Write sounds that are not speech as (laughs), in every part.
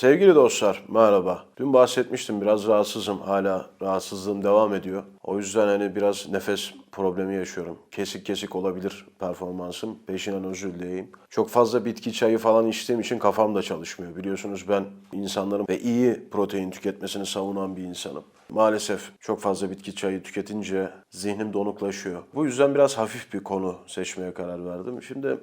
Sevgili dostlar, merhaba. Dün bahsetmiştim biraz rahatsızım. Hala rahatsızlığım devam ediyor. O yüzden hani biraz nefes problemi yaşıyorum. Kesik kesik olabilir performansım. Peşinden özür dileyeyim. Çok fazla bitki çayı falan içtiğim için kafam da çalışmıyor. Biliyorsunuz ben insanların ve iyi protein tüketmesini savunan bir insanım. Maalesef çok fazla bitki çayı tüketince zihnim donuklaşıyor. Bu yüzden biraz hafif bir konu seçmeye karar verdim. Şimdi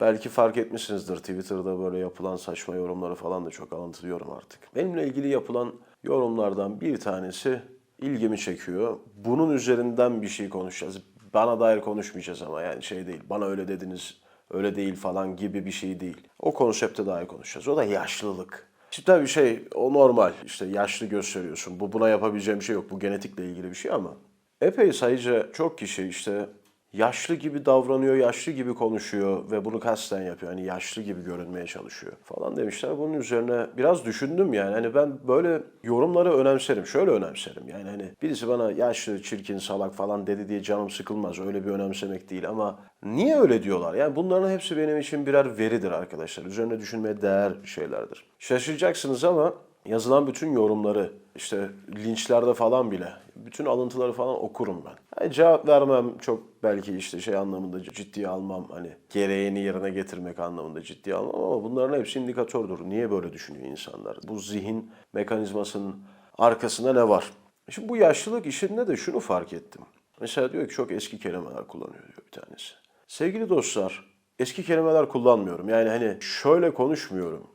Belki fark etmişsinizdir Twitter'da böyle yapılan saçma yorumları falan da çok alıntılıyorum artık. Benimle ilgili yapılan yorumlardan bir tanesi ilgimi çekiyor. Bunun üzerinden bir şey konuşacağız. Bana dair konuşmayacağız ama yani şey değil. Bana öyle dediniz, öyle değil falan gibi bir şey değil. O konsepte dair konuşacağız. O da yaşlılık. Şimdi tabii şey o normal. İşte yaşlı gösteriyorsun. Bu buna yapabileceğim şey yok. Bu genetikle ilgili bir şey ama epey sayıca çok kişi işte yaşlı gibi davranıyor, yaşlı gibi konuşuyor ve bunu kasten yapıyor. Hani yaşlı gibi görünmeye çalışıyor falan demişler. Bunun üzerine biraz düşündüm yani. Hani ben böyle yorumları önemserim. Şöyle önemserim yani hani birisi bana yaşlı, çirkin, salak falan dedi diye canım sıkılmaz. Öyle bir önemsemek değil ama niye öyle diyorlar? Yani bunların hepsi benim için birer veridir arkadaşlar. Üzerine düşünmeye değer şeylerdir. Şaşıracaksınız ama yazılan bütün yorumları işte linçlerde falan bile bütün alıntıları falan okurum ben. Yani cevap vermem çok belki işte şey anlamında ciddiye almam hani gereğini yerine getirmek anlamında ciddiye almam ama bunların hepsi indikatördür. Niye böyle düşünüyor insanlar? Bu zihin mekanizmasının arkasında ne var? Şimdi bu yaşlılık işinde de şunu fark ettim. Mesela diyor ki çok eski kelimeler kullanıyor diyor bir tanesi. Sevgili dostlar eski kelimeler kullanmıyorum. Yani hani şöyle konuşmuyorum.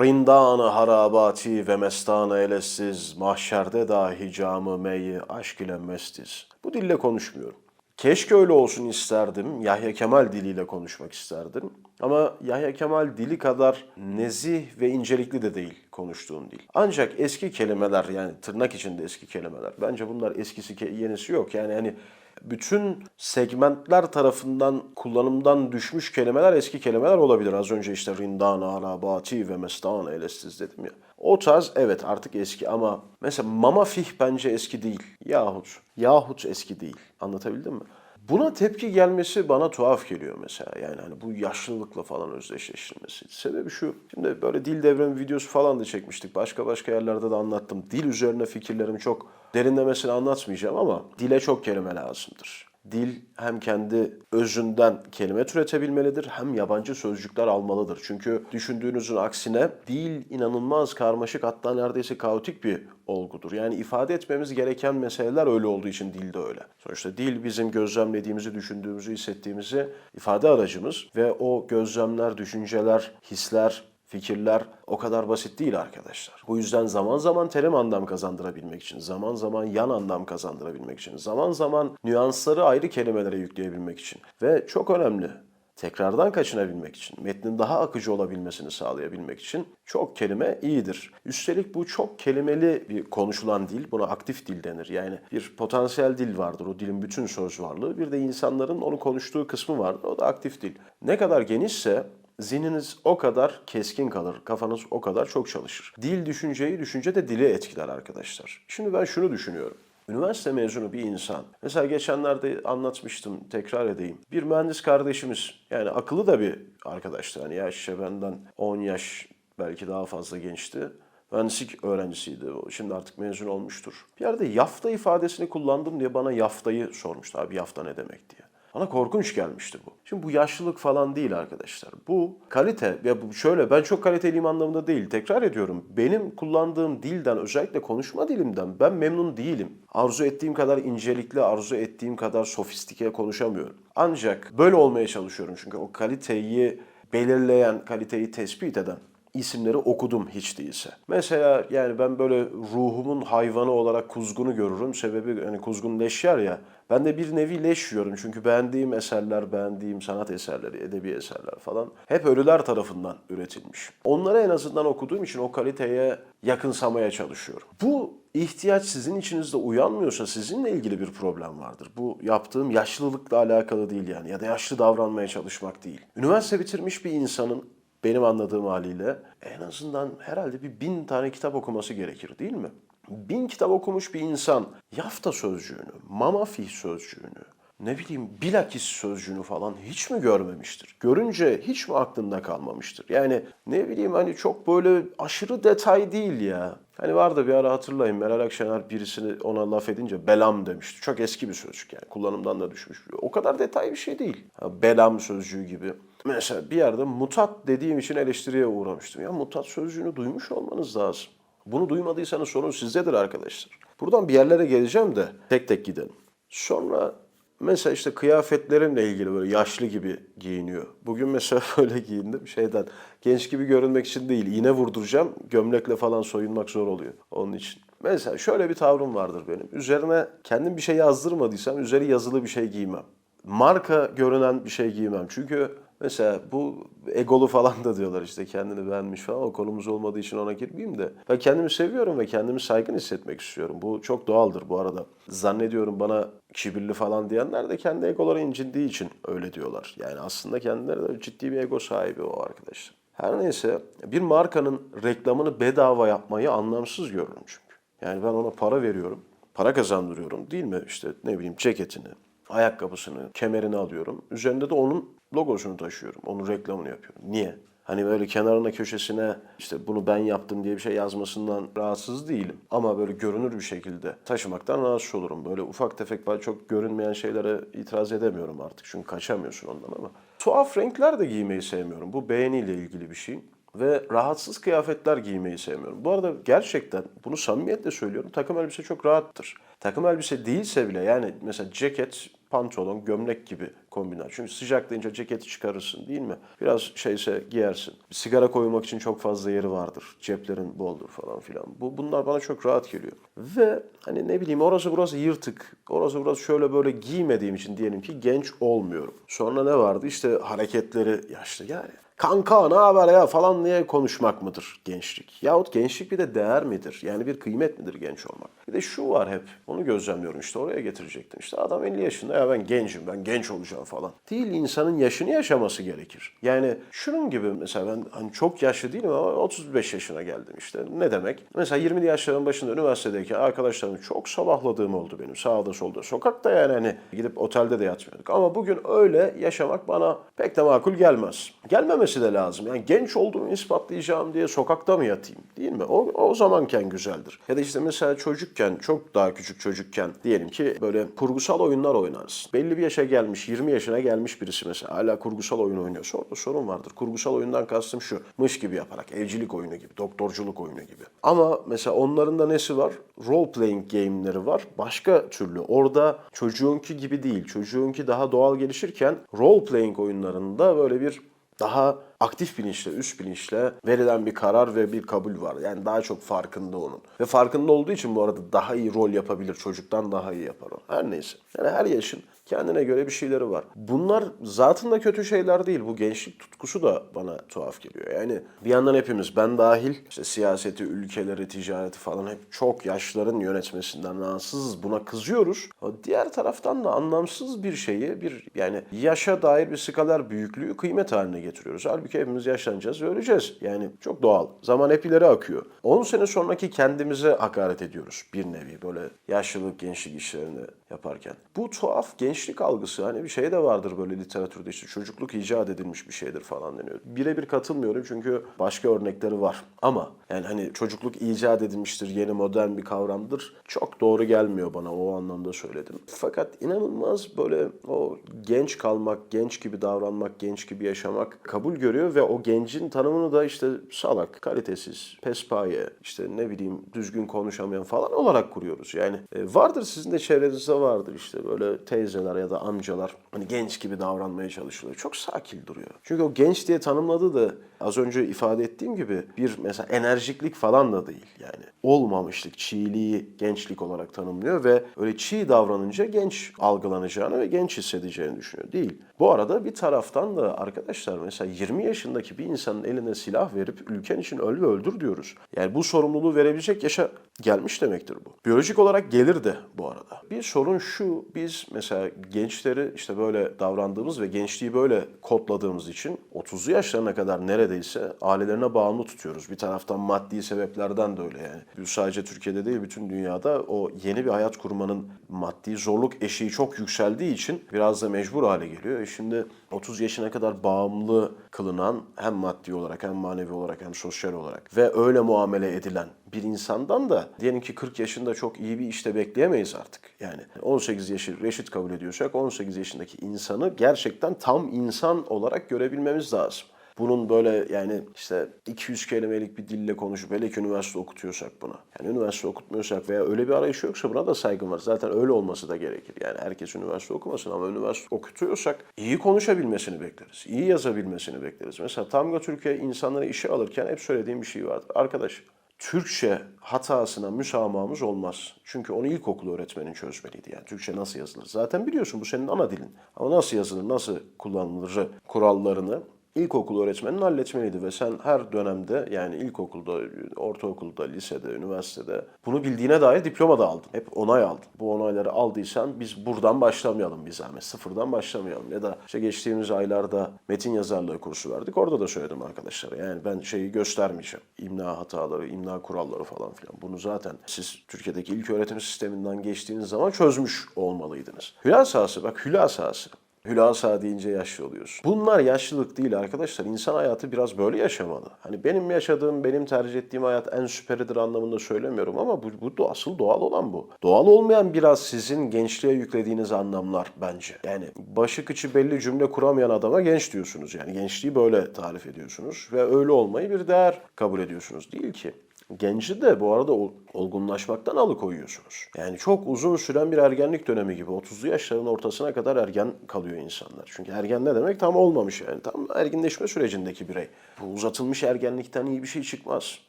Rindanı harabati ve mestanı elesiz, mahşerde dahi camı meyi aşk ile mestiz. Bu dille konuşmuyorum. Keşke öyle olsun isterdim. Yahya Kemal diliyle konuşmak isterdim. Ama Yahya Kemal dili kadar nezih ve incelikli de değil konuştuğum dil. Ancak eski kelimeler yani tırnak içinde eski kelimeler. Bence bunlar eskisi yenisi yok. Yani hani bütün segmentler tarafından kullanımdan düşmüş kelimeler eski kelimeler olabilir. Az önce işte rindan, arabati ve mestan elestiz dedim ya. O tarz evet artık eski ama mesela mama fih bence eski değil. Yahut, yahut eski değil. Anlatabildim mi? Buna tepki gelmesi bana tuhaf geliyor mesela. Yani hani bu yaşlılıkla falan özdeşleştirilmesi. Sebebi şu. Şimdi böyle dil devrimi videosu falan da çekmiştik. Başka başka yerlerde de anlattım. Dil üzerine fikirlerimi çok derinlemesine anlatmayacağım ama dile çok kelime lazımdır. Dil hem kendi özünden kelime türetebilmelidir hem yabancı sözcükler almalıdır. Çünkü düşündüğünüzün aksine dil inanılmaz karmaşık hatta neredeyse kaotik bir olgudur. Yani ifade etmemiz gereken meseleler öyle olduğu için dil de öyle. Sonuçta dil bizim gözlemlediğimizi, düşündüğümüzü, hissettiğimizi ifade aracımız ve o gözlemler, düşünceler, hisler, fikirler o kadar basit değil arkadaşlar. Bu yüzden zaman zaman terim anlam kazandırabilmek için, zaman zaman yan anlam kazandırabilmek için, zaman zaman nüansları ayrı kelimelere yükleyebilmek için ve çok önemli tekrardan kaçınabilmek için, metnin daha akıcı olabilmesini sağlayabilmek için çok kelime iyidir. Üstelik bu çok kelimeli bir konuşulan dil, buna aktif dil denir. Yani bir potansiyel dil vardır, o dilin bütün söz varlığı. Bir de insanların onu konuştuğu kısmı vardır, o da aktif dil. Ne kadar genişse zihniniz o kadar keskin kalır, kafanız o kadar çok çalışır. Dil düşünceyi, düşünce de dili etkiler arkadaşlar. Şimdi ben şunu düşünüyorum. Üniversite mezunu bir insan. Mesela geçenlerde anlatmıştım, tekrar edeyim. Bir mühendis kardeşimiz, yani akıllı da bir arkadaştı. Hani yaşça benden 10 yaş belki daha fazla gençti. Mühendislik öğrencisiydi. Şimdi artık mezun olmuştur. Bir yerde yafta ifadesini kullandım diye bana yaftayı sormuştu. Abi yafta ne demek diye. Bana korkunç gelmişti bu. Şimdi bu yaşlılık falan değil arkadaşlar. Bu kalite ya bu şöyle ben çok kaliteliyim anlamında değil. Tekrar ediyorum. Benim kullandığım dilden özellikle konuşma dilimden ben memnun değilim. Arzu ettiğim kadar incelikli, arzu ettiğim kadar sofistike konuşamıyorum. Ancak böyle olmaya çalışıyorum çünkü o kaliteyi belirleyen, kaliteyi tespit eden isimleri okudum hiç değilse. Mesela yani ben böyle ruhumun hayvanı olarak kuzgunu görürüm. Sebebi hani kuzgun leş yer ya. Ben de bir nevi leş yiyorum. Çünkü beğendiğim eserler, beğendiğim sanat eserleri, edebi eserler falan hep ölüler tarafından üretilmiş. Onları en azından okuduğum için o kaliteye yakınsamaya çalışıyorum. Bu ihtiyaç sizin içinizde uyanmıyorsa sizinle ilgili bir problem vardır. Bu yaptığım yaşlılıkla alakalı değil yani ya da yaşlı davranmaya çalışmak değil. Üniversite bitirmiş bir insanın benim anladığım haliyle en azından herhalde bir bin tane kitap okuması gerekir değil mi? Bin kitap okumuş bir insan yafta sözcüğünü, mama fih sözcüğünü, ne bileyim bilakis sözcüğünü falan hiç mi görmemiştir? Görünce hiç mi aklında kalmamıştır? Yani ne bileyim hani çok böyle aşırı detay değil ya. Hani vardı bir ara hatırlayın Meral Akşener birisini ona laf edince belam demişti. Çok eski bir sözcük yani kullanımdan da düşmüş. O kadar detay bir şey değil. Ha, belam sözcüğü gibi. Mesela bir yerde mutat dediğim için eleştiriye uğramıştım. Ya mutat sözcüğünü duymuş olmanız lazım. Bunu duymadıysanız sorun sizdedir arkadaşlar. Buradan bir yerlere geleceğim de tek tek gidelim. Sonra mesela işte kıyafetlerimle ilgili böyle yaşlı gibi giyiniyor. Bugün mesela (laughs) böyle giyindim şeyden genç gibi görünmek için değil iğne vurduracağım gömlekle falan soyunmak zor oluyor onun için. Mesela şöyle bir tavrım vardır benim. Üzerine kendim bir şey yazdırmadıysam üzeri yazılı bir şey giymem. Marka görünen bir şey giymem. Çünkü Mesela bu egolu falan da diyorlar işte kendini beğenmiş falan o konumuz olmadığı için ona girmeyeyim de. Ben kendimi seviyorum ve kendimi saygın hissetmek istiyorum. Bu çok doğaldır bu arada. Zannediyorum bana kibirli falan diyenler de kendi egoları incindiği için öyle diyorlar. Yani aslında kendileri de ciddi bir ego sahibi o arkadaşlar. Her neyse bir markanın reklamını bedava yapmayı anlamsız görürüm çünkü. Yani ben ona para veriyorum, para kazandırıyorum değil mi? İşte ne bileyim ceketini, ayakkabısını, kemerini alıyorum. Üzerinde de onun logosunu taşıyorum. Onun reklamını yapıyorum. Niye? Hani böyle kenarına köşesine işte bunu ben yaptım diye bir şey yazmasından rahatsız değilim. Ama böyle görünür bir şekilde taşımaktan rahatsız olurum. Böyle ufak tefek böyle çok görünmeyen şeylere itiraz edemiyorum artık. Çünkü kaçamıyorsun ondan ama. Tuhaf renkler de giymeyi sevmiyorum. Bu beğeniyle ilgili bir şey. Ve rahatsız kıyafetler giymeyi sevmiyorum. Bu arada gerçekten bunu samimiyetle söylüyorum. Takım elbise çok rahattır. Takım elbise değilse bile yani mesela ceket, pantolon, gömlek gibi kombinler. Çünkü sıcaklayınca ceketi çıkarırsın değil mi? Biraz şeyse giyersin. Sigara koymak için çok fazla yeri vardır. Ceplerin boldur falan filan. Bu bunlar bana çok rahat geliyor. Ve hani ne bileyim orası burası yırtık. Orası burası şöyle böyle giymediğim için diyelim ki genç olmuyorum. Sonra ne vardı? İşte hareketleri yaşlı yani. Kanka ne haber ya falan diye konuşmak mıdır gençlik? Yahut gençlik bir de değer midir? Yani bir kıymet midir genç olmak? Bir de şu var hep. Onu gözlemliyorum işte oraya getirecektim. İşte adam 50 yaşında ya ben gencim ben genç olacağım falan. Değil insanın yaşını yaşaması gerekir. Yani şunun gibi mesela ben hani çok yaşlı değilim ama 35 yaşına geldim işte. Ne demek? Mesela 20'li yaşların başında üniversitedeyken arkadaşlarım çok sabahladığım oldu benim. Sağda solda sokakta yani hani gidip otelde de yatmıyorduk. Ama bugün öyle yaşamak bana pek de makul gelmez. Gelmemesi de lazım. Yani genç olduğumu ispatlayacağım diye sokakta mı yatayım? Değil mi? O, o zamanken güzeldir. Ya da işte mesela çocukken, çok daha küçük çocukken diyelim ki böyle kurgusal oyunlar oynarsın. Belli bir yaşa gelmiş, 20 yaşına gelmiş birisi mesela hala kurgusal oyun oynuyorsa orada sorun vardır. Kurgusal oyundan kastım şu, mış gibi yaparak, evcilik oyunu gibi, doktorculuk oyunu gibi. Ama mesela onların da nesi var? Role playing game'leri var. Başka türlü. Orada çocuğunki gibi değil. Çocuğunki daha doğal gelişirken role playing oyunlarında böyle bir daha aktif bilinçle, üst bilinçle verilen bir karar ve bir kabul var. Yani daha çok farkında onun. Ve farkında olduğu için bu arada daha iyi rol yapabilir. Çocuktan daha iyi yapar o. Her neyse. Yani her yaşın kendine göre bir şeyleri var. Bunlar zatında kötü şeyler değil. Bu gençlik tutkusu da bana tuhaf geliyor. Yani bir yandan hepimiz ben dahil işte siyaseti, ülkeleri, ticareti falan hep çok yaşların yönetmesinden rahatsızız. Buna kızıyoruz. Diğer taraftan da anlamsız bir şeyi bir yani yaşa dair bir skaler büyüklüğü kıymet haline getiriyoruz. Halbuki hepimiz yaşlanacağız ve öleceğiz. Yani çok doğal. Zaman hep ileri akıyor. 10 sene sonraki kendimize hakaret ediyoruz bir nevi böyle yaşlılık, gençlik işlerini yaparken. Bu tuhaf gençlik algısı hani bir şey de vardır böyle literatürde işte çocukluk icat edilmiş bir şeydir falan deniyor. Birebir katılmıyorum çünkü başka örnekleri var. Ama yani hani çocukluk icat edilmiştir, yeni modern bir kavramdır. Çok doğru gelmiyor bana o anlamda söyledim. Fakat inanılmaz böyle o genç kalmak, genç gibi davranmak, genç gibi yaşamak kabul görüyor ve o gencin tanımını da işte salak, kalitesiz, pespaye, işte ne bileyim düzgün konuşamayan falan olarak kuruyoruz. Yani e, vardır sizin de çevrenizde vardır işte böyle teyzeler ya da amcalar hani genç gibi davranmaya çalışıyorlar. Çok sakin duruyor. Çünkü o genç diye tanımladığı da az önce ifade ettiğim gibi bir mesela enerjiklik falan da değil yani. Olmamışlık, çiğliği gençlik olarak tanımlıyor ve öyle çiğ davranınca genç algılanacağını ve genç hissedeceğini düşünüyor. Değil. Bu arada bir taraftan da arkadaşlar mesela 20 yaşındaki bir insanın eline silah verip ülken için öl ve öldür diyoruz. Yani bu sorumluluğu verebilecek yaşa gelmiş demektir bu. Biyolojik olarak gelir de bu arada. Bir sorun şu, biz mesela gençleri işte böyle davrandığımız ve gençliği böyle kodladığımız için 30'lu yaşlarına kadar neredeyse ailelerine bağımlı tutuyoruz. Bir taraftan maddi sebeplerden de öyle yani. Sadece Türkiye'de değil bütün dünyada o yeni bir hayat kurmanın maddi zorluk eşiği çok yükseldiği için biraz da mecbur hale geliyor. E şimdi 30 yaşına kadar bağımlı kılınan hem maddi olarak hem manevi olarak hem sosyal olarak ve öyle muamele edilen bir insandan da diyelim ki 40 yaşında çok iyi bir işte bekleyemeyiz artık. Yani 18 yaşı reşit kabul ediyorsak 18 yaşındaki insanı gerçekten tam insan olarak görebilmemiz lazım. Bunun böyle yani işte 200 kelimelik bir dille konuşup hele ki üniversite okutuyorsak buna. Yani üniversite okutmuyorsak veya öyle bir arayış yoksa buna da saygım var. Zaten öyle olması da gerekir. Yani herkes üniversite okumasın ama üniversite okutuyorsak iyi konuşabilmesini bekleriz. iyi yazabilmesini bekleriz. Mesela Tamga Türkiye insanları işe alırken hep söylediğim bir şey vardır. Arkadaş Türkçe hatasına müsamahımız olmaz. Çünkü onu ilkokul öğretmenin çözmeliydi. Yani Türkçe nasıl yazılır? Zaten biliyorsun bu senin ana dilin. Ama nasıl yazılır, nasıl kullanılır kurallarını ilkokul öğretmenin halletmeliydi ve sen her dönemde yani ilkokulda, ortaokulda, lisede, üniversitede bunu bildiğine dair diploma da aldın. Hep onay aldın. Bu onayları aldıysan biz buradan başlamayalım bir zahmet. Sıfırdan başlamayalım. Ya da işte geçtiğimiz aylarda metin yazarlığı kursu verdik. Orada da söyledim arkadaşlara. Yani ben şeyi göstermeyeceğim. İmla hataları, imla kuralları falan filan. Bunu zaten siz Türkiye'deki ilk öğretim sisteminden geçtiğiniz zaman çözmüş olmalıydınız. Hülasası bak hülasası. Hülasa deyince yaşlı oluyorsun. Bunlar yaşlılık değil arkadaşlar. İnsan hayatı biraz böyle yaşamalı. Hani benim yaşadığım, benim tercih ettiğim hayat en süperidir anlamında söylemiyorum ama bu, bu da asıl doğal olan bu. Doğal olmayan biraz sizin gençliğe yüklediğiniz anlamlar bence. Yani başı kıçı belli cümle kuramayan adama genç diyorsunuz. Yani gençliği böyle tarif ediyorsunuz ve öyle olmayı bir değer kabul ediyorsunuz. Değil ki. Genci de bu arada ol- olgunlaşmaktan alıkoyuyorsunuz. Yani çok uzun süren bir ergenlik dönemi gibi 30'lu yaşların ortasına kadar ergen kalıyor insanlar. Çünkü ergen ne demek? Tam olmamış yani. Tam erginleşme sürecindeki birey. Bu uzatılmış ergenlikten iyi bir şey çıkmaz.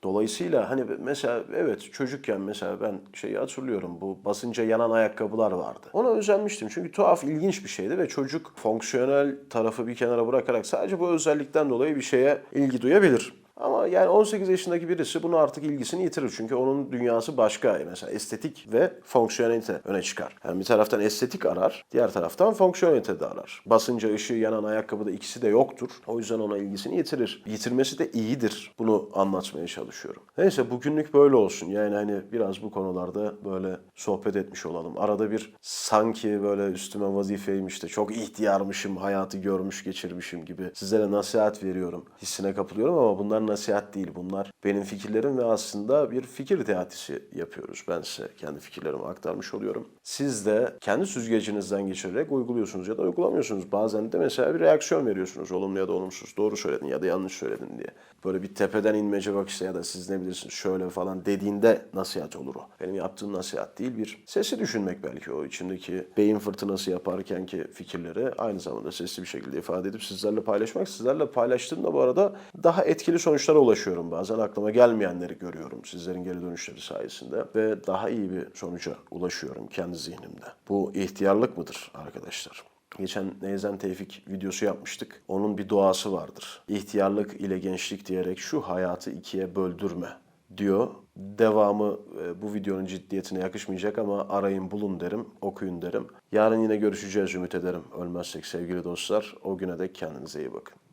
Dolayısıyla hani mesela evet çocukken mesela ben şeyi hatırlıyorum bu basınca yanan ayakkabılar vardı. Ona özenmiştim çünkü tuhaf ilginç bir şeydi ve çocuk fonksiyonel tarafı bir kenara bırakarak sadece bu özellikten dolayı bir şeye ilgi duyabilir. Ama yani 18 yaşındaki birisi bunu artık ilgisini yitirir. Çünkü onun dünyası başka. Mesela estetik ve fonksiyonelite öne çıkar. Yani bir taraftan estetik arar, diğer taraftan fonksiyonelite de arar. Basınca ışığı yanan ayakkabıda ikisi de yoktur. O yüzden ona ilgisini yitirir. Yitirmesi de iyidir. Bunu anlatmaya çalışıyorum. Neyse bugünlük böyle olsun. Yani hani biraz bu konularda böyle sohbet etmiş olalım. Arada bir sanki böyle üstüme vazifeymiş de çok ihtiyarmışım, hayatı görmüş geçirmişim gibi sizlere nasihat veriyorum. Hissine kapılıyorum ama bunlar nasihat değil. Bunlar benim fikirlerim ve aslında bir fikir teatisi yapıyoruz. Ben size kendi fikirlerimi aktarmış oluyorum. Siz de kendi süzgecinizden geçirerek uyguluyorsunuz ya da uygulamıyorsunuz. Bazen de mesela bir reaksiyon veriyorsunuz. Olumlu ya da olumsuz. Doğru söyledin ya da yanlış söyledin diye. Böyle bir tepeden inmece bakışta ya da siz ne bilirsiniz şöyle falan dediğinde nasihat olur o. Benim yaptığım nasihat değil bir sesi düşünmek belki o içindeki beyin fırtınası yaparken ki fikirleri aynı zamanda sesli bir şekilde ifade edip sizlerle paylaşmak. Sizlerle paylaştığımda bu arada daha etkili sonuçlara ulaşıyorum bazen. Aklıma gelmeyenleri görüyorum sizlerin geri dönüşleri sayesinde ve daha iyi bir sonuca ulaşıyorum kendi zihnimde. Bu ihtiyarlık mıdır arkadaşlar? Geçen Neyzen Tevfik videosu yapmıştık. Onun bir duası vardır. İhtiyarlık ile gençlik diyerek şu hayatı ikiye böldürme diyor. Devamı e, bu videonun ciddiyetine yakışmayacak ama arayın bulun derim, okuyun derim. Yarın yine görüşeceğiz ümit ederim. Ölmezsek sevgili dostlar. O güne dek kendinize iyi bakın.